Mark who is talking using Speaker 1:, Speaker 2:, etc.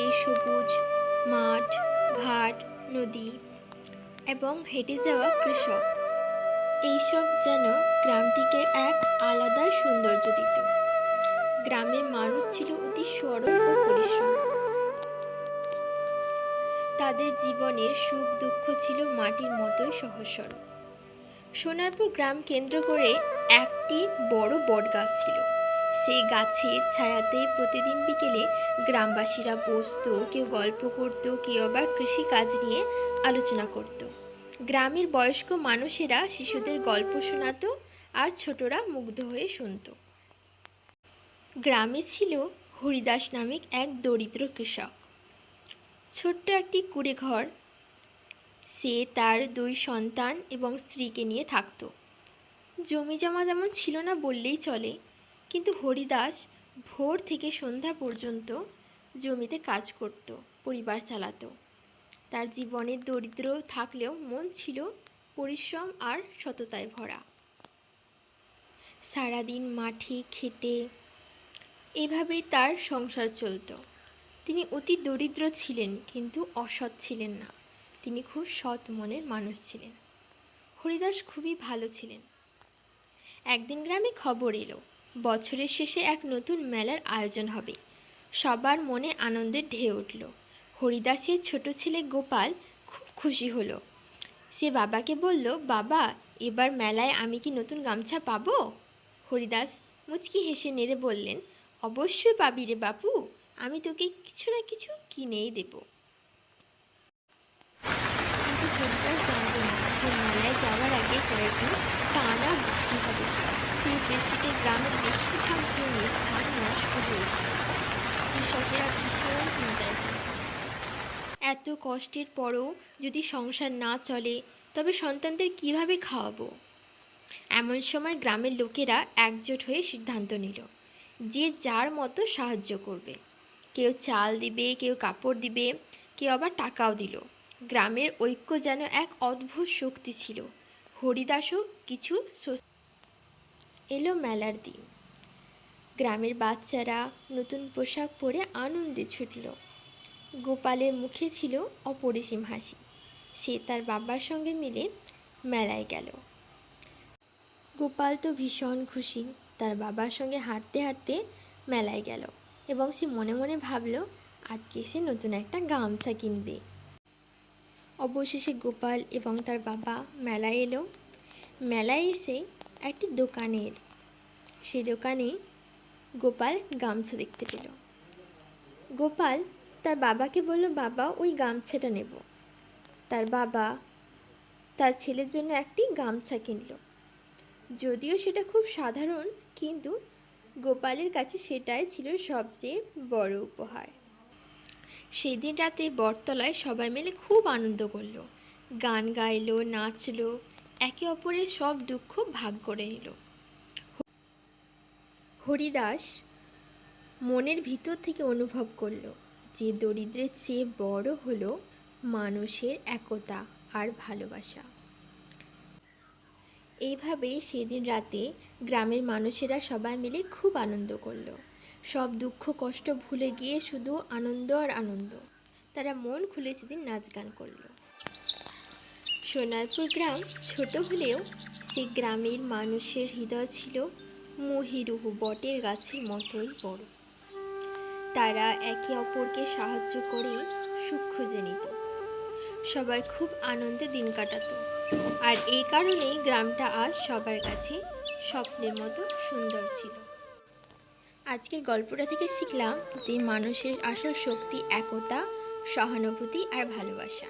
Speaker 1: চারদিকে সবুজ মাঠ, ঘাট, নদী এবং হেঁটে যাওয়া কৃষক। এইসব যেন গ্রামটিকে এক আলাদা সৌন্দর্য দিত। গ্রামের মানুষ ছিল অতি সরল ও পরিশ্রম। তাদের জীবনের সুখ দুঃখ ছিল মাটির মতোই সহজ সরল সোনারপুর গ্রাম কেন্দ্র করে একটি বড় বটগাছ ছিল। সেই গাছের ছায়াতে প্রতিদিন বিকেলে গ্রামবাসীরা বসতো, কেউ গল্প করত, কেউ আবার কৃষিকাজ নিয়ে আলোচনা করত। গ্রামের বয়স্ক মানুষেরা শিশুদের গল্প শোনাতো আর ছোটরা মুগ্ধ হয়ে শুনত। গ্রামে ছিল হরিদাস নামক এক দরিদ্র কৃষক। ছোট্ট একটি কুড়ে ঘর। সে তার দুই সন্তান এবং স্ত্রীকে নিয়ে থাকতো। জমি জমা তেমন ছিল না বললেই চলে। কিন্তু হরিদাস ভোর থেকে সন্ধ্যা পর্যন্ত জমিতে কাজ করত, পরিবার চালাতো। তার জীবনে দরিদ্র থাকলেও মন ছিল পরিশ্রম আর সততায় ভরা। সারাদিন মাঠে খেটে এভাবেই তার সংসার চলতো। তিনি অতি দরিদ্র ছিলেন কিন্তু অসৎ ছিলেন না। তিনি খুব সৎ মনের মানুষ ছিলেন। হরিদাস খুবই ভালো ছিলেন। একদিন গ্রামে খবর এলো বছরের শেষে এক নতুন মেলার আয়োজন হবে। সবার মনে আনন্দের ঢেউ উঠল। হরিদাসের ছোট ছেলে গোপাল খুব খুশি হলো। সে বাবাকে বলল, বাবা, এবার মেলায় আমি কি নতুন গামছা পাবো? হরিদাস মুচকি হেসে নেড়ে বললেন, অবশ্যই পাবি রে বাপু, আমি তোকে কিছু না কিছু কিনেই দেব। কিন্তু হরিদাস যাওয়ার আগে কয়েকদিন টানা বৃষ্টি হবে। সেই বৃষ্টিতে গ্রামের বেশিরভাগ জমি ধান নষ্ট হয়ে। কৃষকেরা ভীষণ চিন্তায় এত কষ্টের পরও যদি সংসার না চলে, তবে সন্তানদের কীভাবে খাওয়াবো? এমন সময় গ্রামের লোকেরা একজোট হয়ে সিদ্ধান্ত নিল, যে যার মতো সাহায্য করবে। কেউ চাল দিবে, কেউ কাপড় দিবে, কেউ আবার টাকাও দিল। গ্রামের ঐক্য যেন এক অদ্ভুত শক্তি ছিল। হরিদাসও কিছু এলো মেলার দিন। গ্রামের বাচ্চারা নতুন পোশাক পরে আনন্দে ছুটল। গোপালের মুখে ছিল অপরিসীম হাসি। সে তার বাবার সঙ্গে মিলে মেলায় গেল। গোপাল তো ভীষণ খুশি। তার বাবার সঙ্গে হাঁটতে হাঁটতে মেলায় গেল এবং সে মনে মনে ভাবলো, আজকে সে নতুন একটা গামছা কিনবে। অবশেষে গোপাল এবং তার বাবা মেলায় এলো। মেলায় এসে একটি দোকানে এলো সেই দোকানে গোপাল গামছা দেখতে পেল। গোপাল তার বাবাকে বলল, বাবা, ওই গামছাটা নেব। তার বাবা তার ছেলের জন্য একটি গামছা কিনলো। যদিও সেটা খুব সাধারণ, কিন্তু গোপালের কাছে সেটাই ছিল সবচেয়ে বড় উপহার। সেদিন রাতে বটতলায় সবাই মিলে খুব আনন্দ করল। গান গাইলো, নাচলো, একে অপরের সব দুঃখ ভাগ করে নিল। হরিদাস মনের ভিতর থেকে অনুভব করল যে দরিদ্রের চেয়ে বড় হলো মানুষের একতা আর ভালোবাসা। এইভাবেই সেদিন রাতে গ্রামের মানুষেরা সবাই মিলে খুব আনন্দ করল। সব দুঃখ কষ্ট ভুলে গিয়ে শুধু আনন্দ আর আনন্দ। তারা মন খুলে সেদিন নাচ গান করল। সোনারপুর গ্রাম ছোট হলেও সে গ্রামের মানুষের হৃদয় ছিল মহিরুহ বটের গাছের মতোই বড়। তারা একে অপরকে সাহায্য করে সুখ খুঁজে নিত সবাই খুব আনন্দে দিন কাটাতো। আর এই কারণেই গ্রামটা আজ সবার কাছে স্বপ্নের মতো সুন্দর ছিল। আজকের গল্পটা থেকে শিখলাম যে মানুষের আসল শক্তি একতা সহানুভূতি আর ভালোবাসা।